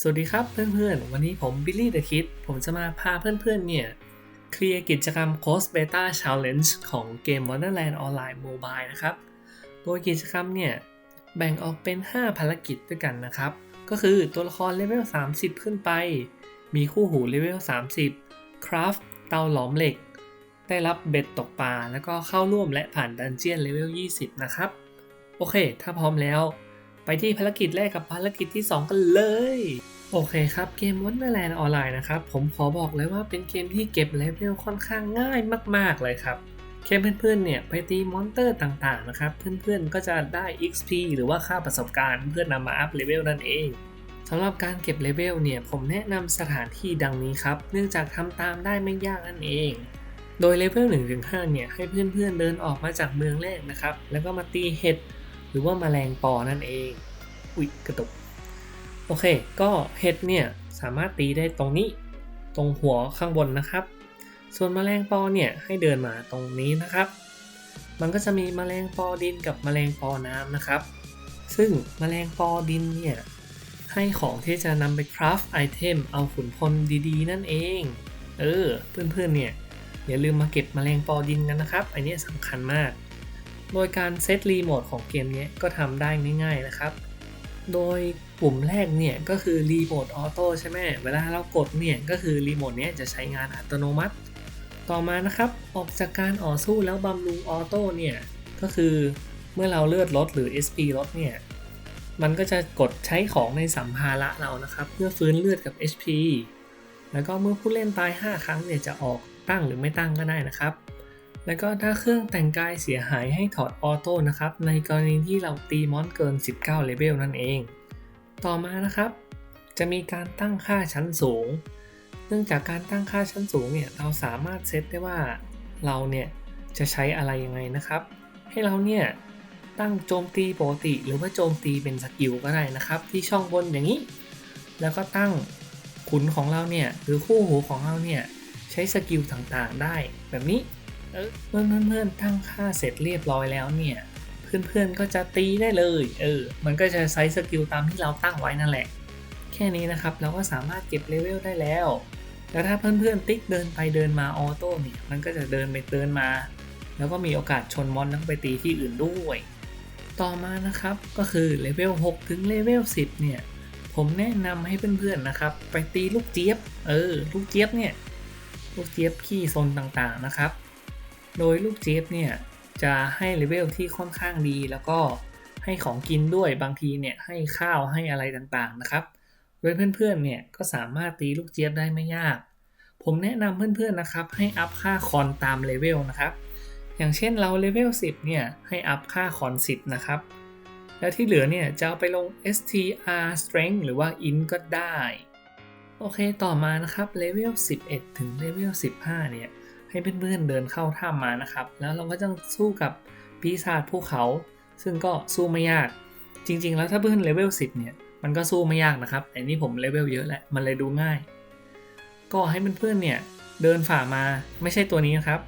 สวัสดีครับเพื่อนๆ วันนี้ผมบิลลี่เดอะคิด ผมจะมาพาเพื่อนๆ เนี่ย เคลียร์กิจกรรม Cost Beta Challenge ของเกม Wonderland Online Mobile นะครับ โดยกิจกรรมเนี่ย แบ่งออกเป็น 5 ภารกิจด้วยกันนะครับ ก็คือตัวละครเลเวล 30 ขึ้นไป มีคู่หูเลเวล 30 คราฟเตาหลอมเหล็ก ได้รับเบ็ดตกปลา แล้วก็เข้าร่วมและผ่านดันเจียนเลเวล 20 นะครับ โอเค ถ้าพร้อมแล้ว ไปที่ภารกิจแรกกับภารกิจที่ 2 กันเลย โอเคครับเกม Wonderland ออนไลน์นะครับผมขอบอกเลยว่าเป็นเกมที่เก็บเลเวลค่อนข้างง่ายมาก ๆ เลยครับแค่เพื่อนๆเนี่ยไปตีมอนเตอร์ต่างๆนะครับเพื่อนๆก็จะได้ XP หรือว่าค่าประสบการณ์เพื่อนำมาอัพเลเวลนั่นเองสำหรับการเก็บเลเวลเนี่ยผมแนะนำสถานที่ดังนี้ครับ เนื่องจากทำตามได้ไม่ยากนั่นเอง โดยเลเวล1-5เนี่ยให้เพื่อนๆเดินออกมาจากเมืองแรกนะครับ แล้วก็มาตีเห็ด หรือว่ามาแมลงปอนั่นเอง อุ๊ยกระตุก โอเค ก็เห็ดเนี่ยสามารถตีได้ตรงนี้ ตรงหัวข้างบนนะครับ ส่วนแมลงปอเนี่ยให้เดินมาตรงนี้นะครับ มันก็จะมีแมลงปอดินกับแมลงปอน้ำนะครับ ซึ่งแมลงปอดินเนี่ยให้ของที่จะนำไปคราฟไอเทมเอาขุนพลดีๆ นั่นเอง เออ เพื่อนๆเนี่ยอย่าลืมมาเก็บแมลงปอดินกันนะครับ อันนี้สำคัญมาก โดยการเซตรีโมทของเกมนี้ก็ทำได้ง่ายๆนะครับ โดยปุ่มแรกเนี่ยก็คือรีโมทออโต้ใช่ไหมเวลาเรากดเนี่ยก็คือรีโมทเนี้ยจะใช้งานอัตโนมัติ ต่อมานะครับออกจากการอ่อสู้แล้วบำรุงออโต้เนี่ยก็คือเมื่อเราเลือดลดหรือ SP ลดเนี่ยมันก็จะกดใช้ของในสัมภาระเรานะครับ เพื่อฟื้นเลือดกับ HP แล้วก็เมื่อผู้เล่นตาย 5 ครั้งเนี่ยจะออกตั้งหรือไม่ตั้งก็ได้นะครับ แล้วก็ถ้าเครื่องแต่งกายเสียหายให้ถอดออโต้นะครับ ในกรณีที่เราตีมอนเกิน 19เลเวลนั่นเอง ต่อมานะครับ จะมีการตั้งค่าชั้นสูง เนื่องจากการตั้งค่าชั้นสูงเนี่ยเราสามารถเซตได้ว่าเราเนี่ยจะใช้อะไรยังไงนะครับ ให้เราเนี่ยตั้งโจมตีปกติ หรือว่าโจมตีเป็นสกิลก็ได้นะครับ ที่ช่องบนอย่างนี้ แล้วก็ตั้งขุนของเราเนี่ยหรือคู่หูของเราเนี่ยใช้สกิลต่างๆได้แบบนี้ เออเพื่อนเพื่อนๆตั้งค่าเสร็จเรียบร้อยแล้วเนี่ย เพื่อนๆก็จะตีได้เลย เออ มันก็จะใช้สกิลตามที่เราตั้งไว้นั่นแหละ แค่นี้นะครับเราก็สามารถเก็บเลเวลได้แล้วแล้วถ้าเพื่อนๆติ๊กเดินไปเดินมาออโต้เนี่ยมันก็จะเดินไปเดินมา แล้วก็มีโอกาสชนมอนแล้วไปตีที่อื่นด้วย ต่อมานะครับก็คือเลเวล6ถึงเลเวล10 เนี่ย ผมแนะนำให้เพื่อนๆนะครับ ไปตีลูกเจี๊ยบ เออ ลูกเจี๊ยบเนี่ย ลูกเจี๊ยบขี้โซนต่างๆนะครับ โดยลูกเจี๊ยบเนี่ยจะให้เลเวลที่ค่อนข้างดี แล้วก็ให้ของกินด้วยบางทีเนี่ยให้ข้าวให้อะไรต่างๆนะครับ โดยเพื่อนๆเนี่ยก็สามารถตีลูกเจี๊ยบได้ไม่ยาก ผมแนะนำเพื่อนๆนะครับ ให้อัพค่าคอนตามเลเวลนะครับ อย่างเช่นเราเลเวล10 เนี่ยให้อัพค่าคอน 10 นะครับ แล้วที่เหลือเนี่ยจะเอาไปลง STR Strength หรือว่า Int ก็ได้ โอเคต่อมานะครับเลเวล11 ถึงเลเวล15 เนี่ย ให้เพื่อนๆเดินเข้าถ้ำมานะครับ แล้วเราก็จะสู้กับปีศาจภูเขา ซึ่งก็สู้ไม่ยาก จริง ๆ แล้วถ้าเพื่อนเลเวล10 เนี่ย มันก็สู้ไม่ยากนะครับ แต่นี่ผมเลเวลเยอะแหละ มันเลยดูง่าย ก็ให้เพื่อนๆเนี่ยเดินฝ่ามา ไม่ใช่ตัวนี้นะครับ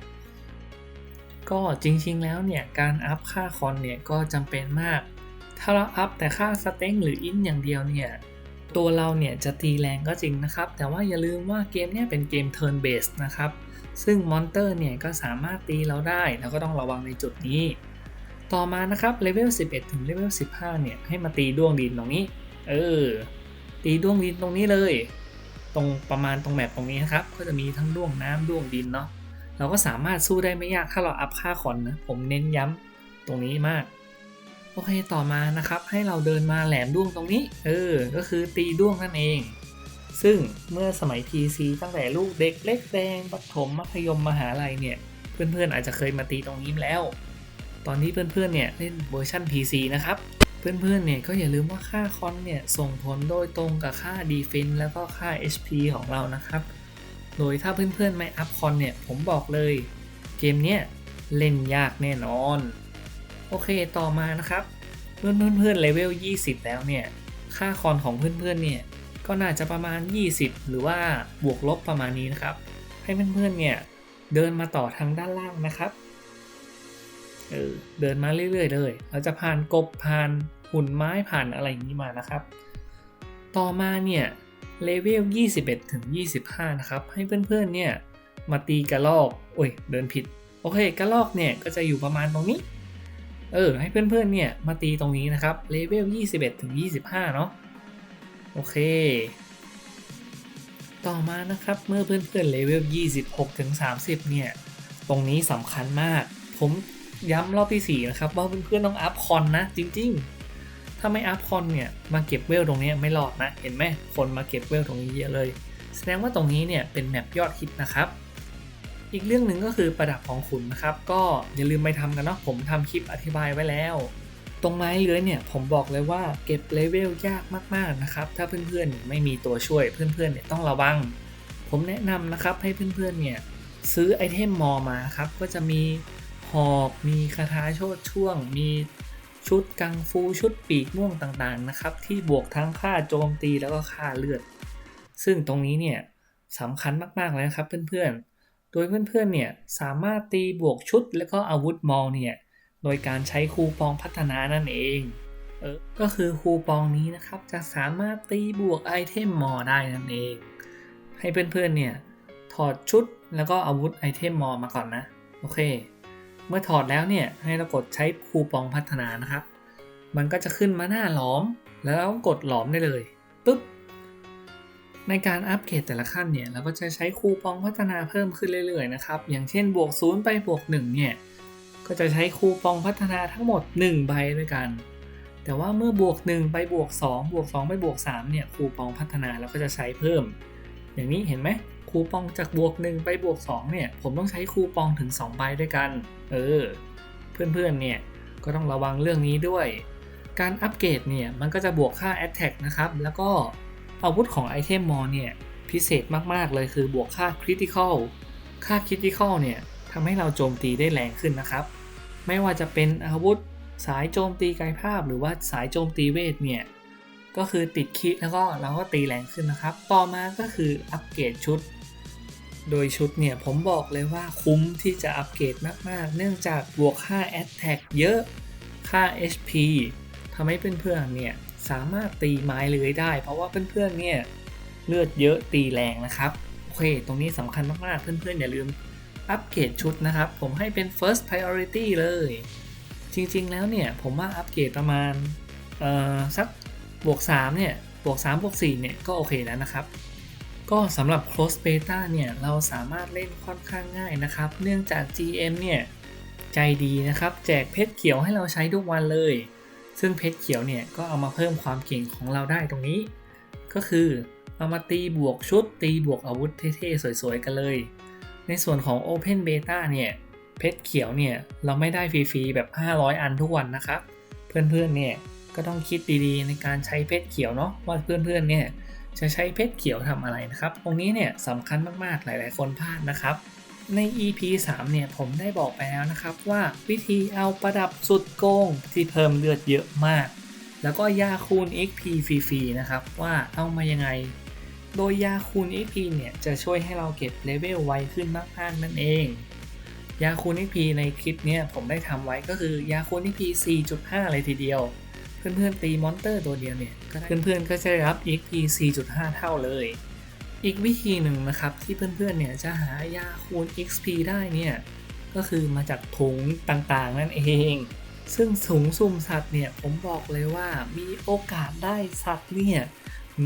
ก็จริงๆแล้วเนี่ยการอัพค่าคอนเนี่ยก็จำเป็นมาก ถ้าเราอัพแต่ค่าสเต็งหรืออินอย่างเดียวเนี่ยตัวเราเนี่ยจะตีแรงก็จริงนะครับ แต่ว่าอย่าลืมว่าเกมเนี่ยเป็นเกม turn based นะครับ ซึ่งมอนเตอร์เนี่ยก็สามารถตีเราได้แล้วก็ต้องระวังในจุดนี้ ต่อมานะครับเลเวล 11 ถึงเลเวล 15 เนี่ยให้มาตีดวงดินตรงนี้ เออ ตีดวงดินตรงนี้เลย ตรงประมาณตรงแมปตรงนี้นะครับ ก็จะมีทั้งดวงน้ำดวงดินเนาะ เราก็สามารถสู้ได้ไม่ยากถ้าเราอัพค่าคอนนะ ผมเน้นย้ำตรงนี้มาก โอเค ต่อมานะครับ ให้เราเดินมาแหลมด้วงตรงนี้ เออ ก็คือตีด้วงนั่นเอง ซึ่งเมื่อสมัย PC ตั้งแต่ลูกเด็กเล็กแดงปฐมมัธยมมหาลัยเนี่ย เพื่อนๆอาจจะเคยมาตีตรงนี้แล้ว ตอนนี้เพื่อนๆเนี่ยเล่นเวอร์ชัน PC นะครับ เพื่อนๆเนี่ยก็อย่าลืมว่าค่าคอนเนี่ยส่งผลโดยตรงกับค่า Defense แล้วก็ค่า HP ของเรานะครับ โดยถ้าเพื่อนๆไม่อัพคอนเนี่ยผมบอกเลย เกมเนี้ยเล่นยากแน่นอน โอเคต่อมานะครับเมื่อเพื่อนๆเลเวล 20 แล้วเนี่ยค่าคอนของเพื่อนๆเนี่ย ก็น่าจะประมาณ 20 หรือว่าบวกลบประมาณนี้นะครับ ให้เพื่อนๆเนี่ยเดินมาต่อทางด้านล่างนะครับเออเดินมาเรื่อยๆเลย เราจะผ่านกบผ่านหุ่นไม้ผ่านอะไรอย่างนี้มานะครับ ต่อมาเนี่ยเลเวล 21 ถึง 25 นะครับ ให้เพื่อนๆเนี่ยมาตีกระลอก โอ้ย เดินผิด โอเค กระลอกเนี่ยก็จะอยู่ประมาณตรงนี้ เออ ให้เพื่อนๆเนี่ยมาตีตรงนี้นะครับ เลเวล 21 ถึง 25 เนาะ โอเค ต่อมานะครับเมื่อเพื่อนๆเลเวล 26 ถึง 30 เนี่ย ตรงนี้สำคัญมาก ผมย้ำรอบที่ 4 นะครับ ว่าเพื่อนๆต้องอัพคอนนะ จริง ๆ ถ้าไม่อัพคอนเนี่ย มาเก็บเวลตรงนี้ไม่รอดนะ เห็นไหมคนมาเก็บเวลตรงนี้เยอะเลย แสดงว่าตรงนี้เนี่ยเป็นแมปยอดฮิตนะครับอีกเรื่องหนึ่งก็คือประดับของขุนนะครับ ก็อย่าลืมไปทำกันเนาะผมทำคลิปอธิบายไว้แล้ว ตรงไม้เลื้อยเนี่ยผมบอกเลยว่าเก็บเลเวลยากมากๆนะครับ ถ้าเพื่อนๆไม่มีตัวช่วยเพื่อนๆเนี่ยต้องระวัง ผมแนะนำนะครับให้เพื่อนๆเนี่ยซื้อไอเทมมอมาครับ ก็จะมีหอกมีคาถาโชดช่วง มีชุดกังฟูชุดปีกม่วงต่างๆนะครับ ที่บวกทั้งค่าโจมตีแล้วก็ค่าเลือด ซึ่งตรงนี้เนี่ยสำคัญมากๆเลยนะครับเพื่อนๆ โดยเพื่อนๆเนี่ยสามารถตีบวกชุดแล้วก็อาวุธมอเนี่ย โดยการใช้คูปองพัฒนานั่นเองเออก็คือคูปองนี้นะครับจะสามารถตีบวกไอเทมมอได้นั่นเอง ให้เพื่อนๆเนี่ยถอดชุดแล้วก็อาวุธไอเทมมอมาก่อนนะ โอเค เมื่อถอดแล้วเนี่ยให้เรากดใช้คูปองพัฒนานะครับ มันก็จะขึ้นมาหน้าหลอม แล้วเรากดหลอมได้เลยปุ๊บในการอัปเกรดแต่ละขั้นเนี่ยเราก็จะใช้คูปองพัฒนาเพิ่มขึ้นเรื่อยๆนะครับ อย่างเช่นบวก 0 ไปบวก1เนี่ย ก็จะใช้คูปองพัฒนาทั้งหมด 1 ใบด้วยกัน แต่ว่าเมื่อบวก 1 ไปบวก 2 บวก 2 ไปบวก 3 เนี่ย คูปองพัฒนาเราก็จะใช้เพิ่ม อย่างนี้เห็นไหมคูปองจากบวก 1 ไปบวก 2 เนี่ย ผมต้องใช้คูปองถึง 2 ใบด้วยกัน เออ เพื่อนๆ เนี่ย ก็ต้องระวังเรื่องนี้ด้วย การอัปเกรดเนี่ย มันก็จะบวกค่า Attack นะครับ แล้วก็อาวุธของไอเทมมอเนี่ย พิเศษมากๆ เลยคือบวกค่า Critical ค่า Critical เนี่ยทำให้เราโจมตีได้แรงขึ้นนะครับ ไม่ว่าจะเป็นอาวุธสายโจมตีกายภาพหรือว่าสายโจมตีเวทเนี่ย ก็คือติดคิแล้วก็เราก็ตีแรงขึ้นนะครับ ต่อมาก็คืออัปเกรดชุด โดยชุดเนี่ยผมบอกเลยว่าคุ้มที่จะอัปเกรดมาก ๆ เนื่องจากบวกค่า Attack เยอะค่า HP ทำให้เพื่อนๆเนี่ยสามารถตีไม้เลื้อยได้ เพราะว่าเพื่อนๆเนี่ยเลือดเยอะตีแรงนะครับ โอเค ตรงนี้สำคัญมากๆ เพื่อนๆอย่าลืม อัปเกรดชุดนะครับ ผมให้เป็น first priority เลย จริงๆแล้วเนี่ย ผมว่าอัปเกรดประมาณสักบวก3เนี่ยบวก3บวก4เนี่ย ก็โอเคแล้วนะครับ ก็สำหรับ close beta เนี่ย เราสามารถเล่นค่อนข้างง่ายนะครับ เนื่องจาก GM เนี่ย ใจดีนะครับ แจกเพชรเขียวให้เราใช้ทุกวันเลย ซึ่งเพชรเขียวเนี่ย ก็เอามาเพิ่มความเก่งของเราได้ตรงนี้ ก็คือเอามาตีบวกชุดตีบวกอาวุธเท่ๆ สวยๆ กันเลย ในส่วนของ Open Beta เนี่ยเพชรเขียวเนี่ยเราไม่ได้ฟรีๆแบบ 500 อันทุกวันนะครับ เพื่อนๆเนี่ยก็ต้องคิดดีๆในการใช้เพชรเขียวเนาะว่าเพื่อนๆเนี่ยจะใช้เพชรเขียวทำอะไรนะครับ ตรงนี้เนี่ยสำคัญมากๆหลายๆคนพลาดนะครับ ใน EP 3 เนี่ยผมได้บอกไปแล้วนะครับว่าวิธีเอาประดับสุดโกงที่เพิ่มเลือดเยอะมาก แล้วก็ยาคูณ XP ฟรีๆนะครับว่าเอามายังไง โดยยาคูณ XP เนี่ยจะช่วยให้เราเก็บเลเวลไวขึ้นมากๆนั่นเอง ยาคูณ XP ในคลิปเนี้ยผมได้ทำไว้ก็คือยาคูณ XP 4.5 เลยทีเดียว เพื่อนๆตีมอนเตอร์ตัวเดียวเนี่ยเพื่อนๆก็จะได้รับ XP 4.5 เท่าเลย อีกวิธีหนึ่งนะครับที่เพื่อนๆเนี่ยจะหายาคูณ XP ได้เนี่ยก็คือมาจากถุงต่างๆ นั่นเอง ซึ่งถุงสุ่มสัตว์เนี่ยผมบอกเลยว่ามีโอกาสได้สัตว์เนี่ย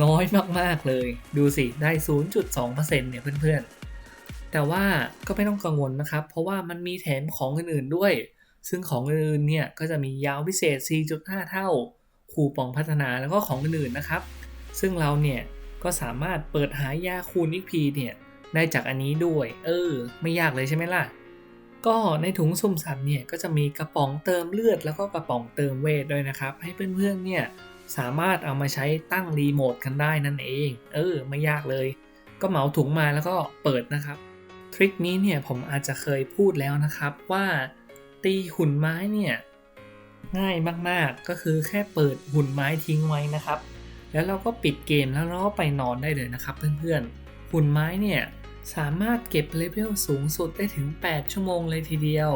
น้อยมากๆเลย ดูสิ ได้ 0.2%เนี่ยเพื่อนๆ แต่ว่าก็ไม่ต้องกังวลนะครับ เพราะว่ามันมีแถมของอื่นๆด้วย ซึ่งของอื่นๆเนี่ยก็จะมียาวพิเศษ 4.5 เท่า คูปองพัฒนาแล้วก็ของอื่นๆนะครับ ซึ่งเราเนี่ยก็สามารถเปิดหายาคูณ XP เนี่ยได้จากอันนี้ด้วย เออ ไม่ยากเลยใช่ไหมล่ะ ก็ในถุงสุ่มสัตว์เนี่ยก็จะมีกระป๋องเติมเลือดแล้วก็กระป๋องเติมเวทด้วยนะครับ ให้เพื่อนๆเนี่ย สามารถเอามาใช้ตั้งรีโมทกันได้นั่นเอง เออ ไม่ยากเลย ก็เหมาถุงมาแล้วก็เปิดนะครับ ทริคนี้เนี่ยผมอาจจะเคยพูดแล้วนะครับว่าตีหุ่นไม้เนี่ยง่ายมากๆ ก็คือแค่เปิดหุ่นไม้ทิ้งไว้นะครับ แล้วเราก็ปิดเกมแล้วเราก็ไปนอนได้เลยนะครับเพื่อนๆ หุ่นไม้เนี่ยสามารถเก็บเลเวลสูงสุดได้ถึง 8 ชั่วโมงเลยทีเดียว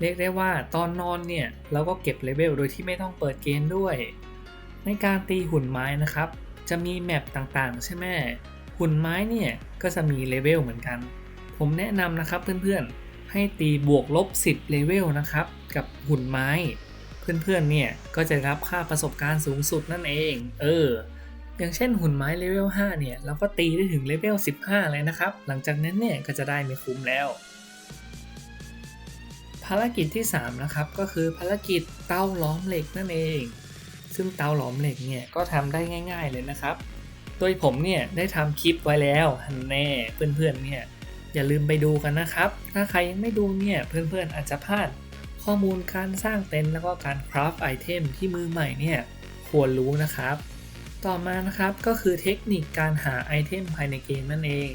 เรียกได้ว่าตอนนอนเนี่ยเราก็เก็บเลเวลโดยที่ไม่ต้องเปิดเกมด้วย ในการตีหุ่นไม้นะครับ จะมีแมปต่างๆ ใช่ไหมหุ่นไม้เนี่ยก็จะมีเลเวลเหมือนกัน ผมแนะนำนะครับเพื่อนๆ ให้ตีบวกลบ 10 เลเวลนะครับ กับหุ่นไม้ เพื่อนๆ เนี่ยก็จะรับค่าประสบการณ์สูงสุดนั่นเอง เออ อย่างเช่นหุ่นไม้เลเวล 5 เนี่ยเราก็ตีได้ถึงเลเวล 15 เลยนะครับ หลังจากนั้นเนี่ยก็จะได้ไม่คุ้มแล้ว ภารกิจที่ 3 นะครับ ก็คือภารกิจเต้าล้อมเหล็กนั่นเอง ซึ่งเตาหลอมเหล็กเนี่ยก็ทำได้ง่าย ๆเลยนะครับ โดยผมเนี่ยได้ทำคลิปไว้แล้วฮันแน่เพื่อนๆเนี่ยอย่าลืมไปดูกันนะครับ ถ้าใครยังไม่ดูเนี่ยเพื่อนๆอาจจะพลาดข้อมูลการสร้างเต็นท์แล้วก็การคราฟไอเทมที่มือใหม่เนี่ยควรรู้นะครับ ต่อมานะครับก็คือเทคนิคการหาไอเทมภายในเกมนั่นเอง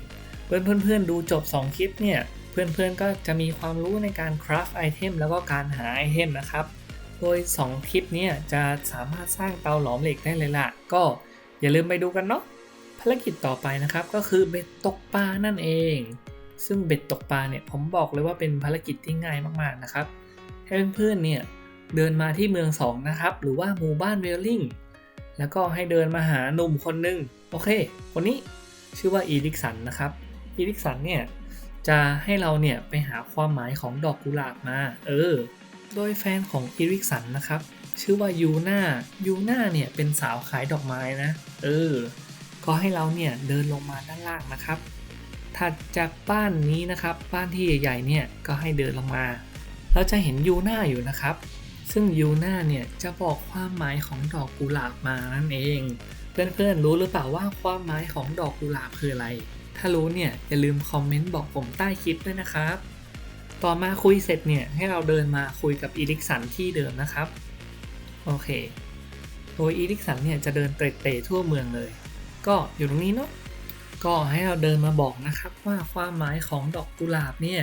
เพื่อนๆดูจบ 2 คลิปเนี่ยเพื่อนๆก็จะมีความรู้ในการคราฟไอเทมแล้วก็การหาไอเทมนะครับ โดย 2 คลิปนี้จะสามารถสร้างเตาหลอมเหล็กได้เลยล่ะ ก็อย่าลืมไปดูกันเนาะภารกิจต่อไปนะครับก็คือเบ็ดตกปลานั่นเอง ซึ่งเบ็ดตกปลาเนี่ยผมบอกเลยว่าเป็นภารกิจที่ง่ายมากๆนะครับให้เพื่อนๆเนี่ยเดินมาที่เมือง2นะครับหรือว่าหมู่บ้านเวลลิงแล้วก็ให้เดินมาหาหนุ่มคนหนึ่งโอเค คนนี้ชื่อว่าอีริกสันนะครับอีริกสันเนี่ยจะให้เราเนี่ยไปหาความหมายของดอกกุหลาบมา เออ โดยแฟนของอีริกสันนะครับ ชื่อว่ายูน่ายูน่าเนี่ยเป็นสาวขายดอกไม้นะ เออ ก็ให้เราเนี่ยเดินลงมาด้านล่างนะครับถัดจากบ้านนี้นะครับ บ้านที่ใหญ่ๆเนี่ยก็ให้เดินลงมา เราจะเห็นยูน่าอยู่นะครับ ซึ่งยูน่าเนี่ยจะบอกความหมายของดอกกุหลาบมานั่นเอง เพื่อนๆรู้หรือเปล่าว่าความหมายของดอกกุหลาบคืออะไร ถ้ารู้เนี่ยอย่าลืมคอมเมนต์บอกผมใต้คลิปด้วยนะครับ ต่อมาคุยเสร็จเนี่ย ให้เราเดินมาคุยกับอีริกสันที่เดิมนะครับ โอเค โดยอีริกสันเนี่ยจะเดินเตะทั่วเมืองเลย ก็อยู่ตรงนี้เนาะก็ให้เราเดินมาบอกนะครับว่าความหมายของดอกกุหลาบเนี่ย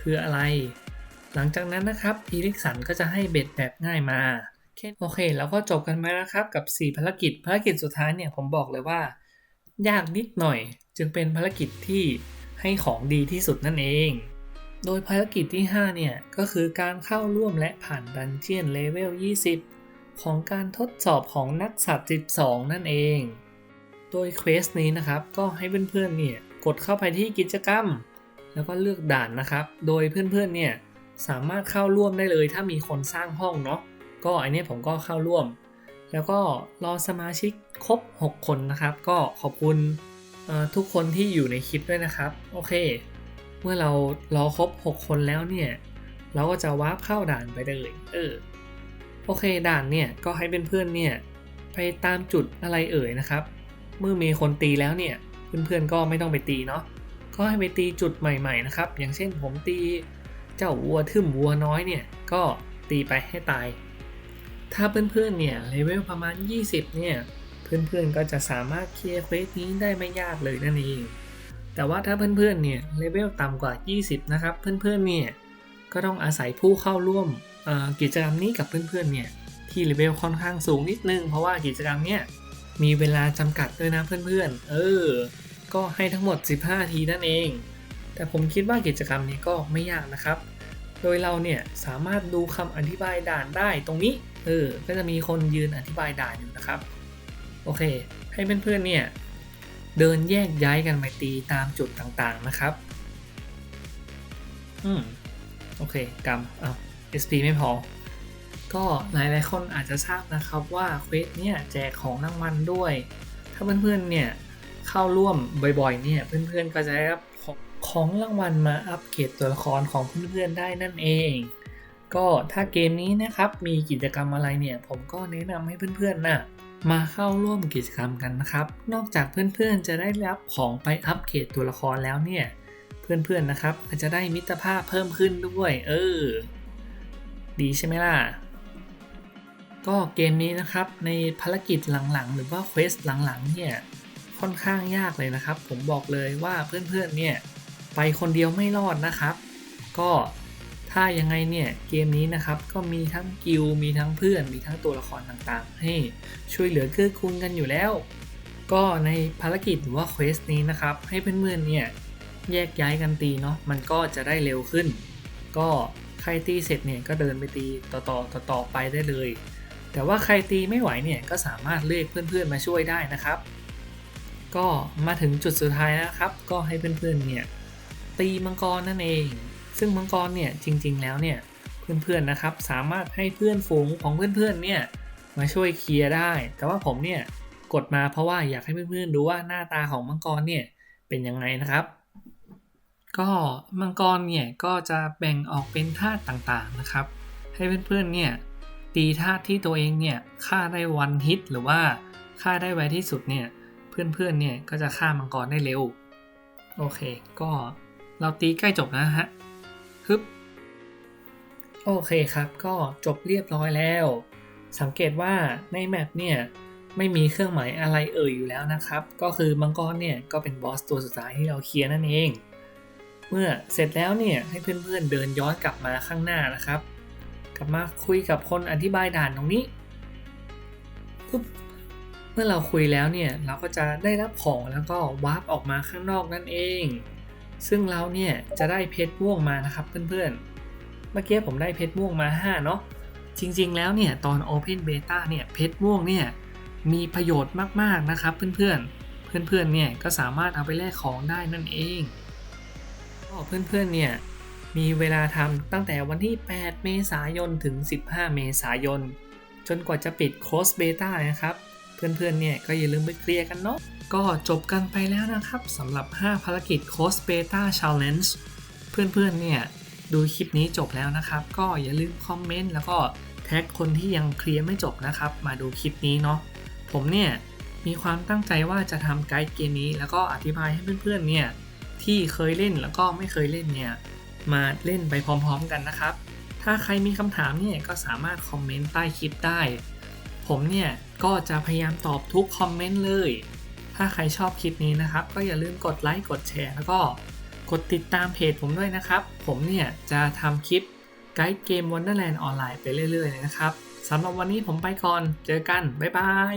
คืออะไร หลังจากนั้นนะครับอีริกสันก็จะให้เบ็ดแบบง่ายมาโอเคแล้วก็จบกันไปนะครับกับ 4 ภารกิจ ภารกิจสุดท้ายเนี่ยผมบอกเลยว่า ยากนิดหน่อย จึงเป็นภารกิจที่ให้ของดีที่สุดนั่นเอง โดยภารกิจที่ 5 เนี่ย ก็คือการเข้าร่วมและผ่านดันเจียนเลเวล 20 ของการทดสอบของนักสัตว์ 12 นั่นเอง โดยเควสนี้นะครับ ก็ให้เพื่อนๆ เนี่ยกดเข้าไปที่กิจกรรม แล้วก็เลือกด่านนะครับ โดยเพื่อนๆ เนี่ยสามารถเข้าร่วมได้เลยถ้ามีคนสร้างห้องเนาะ ก็อันนี้ผมก็เข้าร่วม แล้วก็รอสมาชิกครบ 6 คนนะครับ ก็ขอบคุณทุกคนที่อยู่ในคลิปด้วยนะครับ โอเค มื่อเรารอครบ 6 คนแล้วเนี่ย เราก็จะวาร์ปเข้าด่านไปเลย เออ โอเคด่านเนี่ยก็ให้เพื่อนๆเนี่ยไปตามจุดอะไรเอ่ยนะครับ เมื่อมีคนตีแล้วเนี่ย เพื่อนๆก็ไม่ต้องไปตีเนาะ ก็ให้ไปตีจุดใหม่ ๆนะครับ อย่างเช่นผมตีเจ้าวัวทึมวัวน้อยเนี่ย ก็ตีไปให้ตาย ถ้าเพื่อนๆเนี่ยเลเวลประมาณ 20 เนี่ย เพื่อนๆก็จะสามารถเคลียร์เควสนี้ได้ไม่ยากเลยนั่นเอง แต่ว่าถ้าเพื่อนๆเนี่ยเลเวลต่ำกว่า 20 นะครับ เพื่อนๆเนี่ยก็ต้องอาศัยผู้เข้าร่วมกิจกรรมนี้กับเพื่อนๆเนี่ยที่เลเวลค่อนข้างสูงนิดนึง เพราะว่ากิจกรรมเนี่ยมีเวลาจำกัดด้วยนะเพื่อนๆ เออ ก็ให้ทั้งหมด 15 ทีนั่นเอง แต่ผมคิดว่ากิจกรรมนี้ก็ไม่ยากนะครับ โดยเราเนี่ยสามารถดูคำอธิบายด่านได้ตรงนี้ เออ ก็จะมีคนยืนอธิบายด่านอยู่นะครับ โอเค ให้เพื่อนๆเนี่ย เดินแยกย้ายกันไปตีตามจุดต่างๆนะครับ อืม โอเคกำเอา SP ไม่พอ ก็หลายๆคนอาจจะทราบนะครับว่าเควสเนี่ยแจกของรางวัลด้วย ถ้าเพื่อนๆเนี่ยเข้าร่วมบ่อยๆเนี่ย เพื่อนๆก็จะได้รับของรางวัลมาอัปเกรดตัวละครของเพื่อนๆได้นั่นเอง ก็ถ้าเกมนี้นะครับมีกิจกรรมอะไรเนี่ย ผมก็แนะนำให้เพื่อนๆนะ่ะ มาเข้าร่วมกิจกรรมกันนะครับ นอกจากเพื่อนๆจะได้รับของไปอัปเกรดตัวละครแล้วเนี่ย เพื่อนๆนะครับอาจจะได้มิตรภาพเพิ่มขึ้นด้วย เออ ดีใช่ไหมล่ะ ก็เกมนี้นะครับในภารกิจหลังๆ หรือว่าเควสหลังๆเนี่ยค่อนข้างยากเลยนะครับ ผมบอกเลยว่าเพื่อนๆเนี่ยไปคนเดียวไม่รอดนะครับ ก็ ถ้ายังไงเนี่ยเกมนี้นะครับก็มีทั้งกิลมีทั้งเพื่อน มีทั้งตัวละครต่างๆ ให้ช่วยเหลือเกื้อกูลกันอยู่แล้ว ก็ในภารกิจหรือว่าเควสนี้นะครับให้เพื่อนๆเนี่ยแยกย้ายกันตีเนาะมันก็จะได้เร็วขึ้น ก็ใครตีเสร็จเนี่ยก็เดินไปตีต่อๆต่อๆไปได้เลย แต่ว่าใครตีไม่ไหวเนี่ยก็สามารถเรียกเพื่อนๆมาช่วยได้นะครับ ก็มาถึงจุดสุดท้ายแล้วครับ ก็ให้เพื่อนๆเนี่ยตีมังกรนั่นเอง ซึ่งมังกรเนี่ยจริง ๆ แล้วเนี่ยเพื่อนๆนะครับสามารถให้เพื่อนฝูงของเพื่อนๆเนี่ยมาช่วยเคลียร์ได้ แต่ว่าผมเนี่ยกดมาเพราะว่าอยากให้เพื่อนๆดูว่าหน้าตาของมังกรเนี่ยเป็นยังไงนะครับ ก็มังกรเนี่ยก็จะแบ่งออกเป็นธาตุต่างๆนะครับ ให้เพื่อนๆเนี่ยตีธาตุที่ตัวเองเนี่ยฆ่าได้วันฮิตหรือว่าฆ่าได้ไวที่สุดเนี่ยเพื่อนๆเนี่ยก็จะฆ่ามังกรได้เร็ว โอเค ก็เราตีใกล้จบนะฮะ ฮึบโอเคครับก็จบเรียบร้อยแล้ว สังเกตว่าในแมปเนี่ยไม่มีเครื่องหมายอะไรเอ่ยอยู่แล้วนะครับ ก็คือมังกรเนี่ยก็เป็นบอสตัวสุดท้ายที่เราเคลียร์นั่นเอง เมื่อเสร็จแล้วเนี่ยให้เพื่อนๆเดินย้อนกลับมาข้างหน้านะครับ กลับมาคุยกับคนอธิบายด่านตรงนี้ปุ๊บเมื่อเราคุยแล้วเนี่ยเราก็จะได้รับของแล้วก็วาร์ปออกมาข้างนอกนั่นเอง ซึ่งเราเนี่ยจะได้เพชรม่วงมานะครับเพื่อนๆ เมื่อกี้ผมได้เพชรม่วงมา 5 เนาะ จริงๆแล้วเนี่ยตอน Open Beta เนี่ยเพชรม่วงเนี่ยมีประโยชน์มากๆนะครับเพื่อนๆ เพื่อนๆ เนี่ยก็สามารถเอาไปแลกของได้นั่นเองก็เพื่อนๆ เนี่ยมีเวลาทำตั้งแต่วันที่ 8 เมษายนถึง 15 เมษายน จนกว่าจะปิด Close Beta นะครับ เพื่อนๆเนี่ยก็อย่าลืมไปเคลียร์กันเนาะก็จบกันไปแล้วนะครับสำหรับ 5 ภารกิจ Close Beta Challenge เพื่อนๆเนี่ยดูคลิปนี้จบแล้วนะครับ ก็อย่าลืมคอมเมนต์แล้วก็แท็กคนที่ยังเคลียร์ไม่จบนะครับ มาดูคลิปนี้เนาะผมเนี่ยมีความตั้งใจว่าจะทำไกด์เกมนี้ แล้วก็อธิบายให้เพื่อนๆเนี่ยที่เคยเล่นแล้วก็ไม่เคยเล่นเนี่ยมาเล่นไปพร้อมๆกันนะครับ ถ้าใครมีคำถามเนี่ยก็สามารถคอมเมนต์ใต้คลิปได้ ผมเนี่ยก็จะพยายามตอบทุกคอมเมนต์เลย ถ้าใครชอบคลิปนี้นะครับ ก็อย่าลืมกดไลค์ กดแชร์ แล้วก็กดติดตามเพจผมด้วยนะครับ ผมเนี่ยจะทำคลิปไกด์เกม Wonderland ออนไลน์ไปเรื่อยๆนะครับสำหรับวันนี้ผมไปก่อน เจอกัน บ๊ายบาย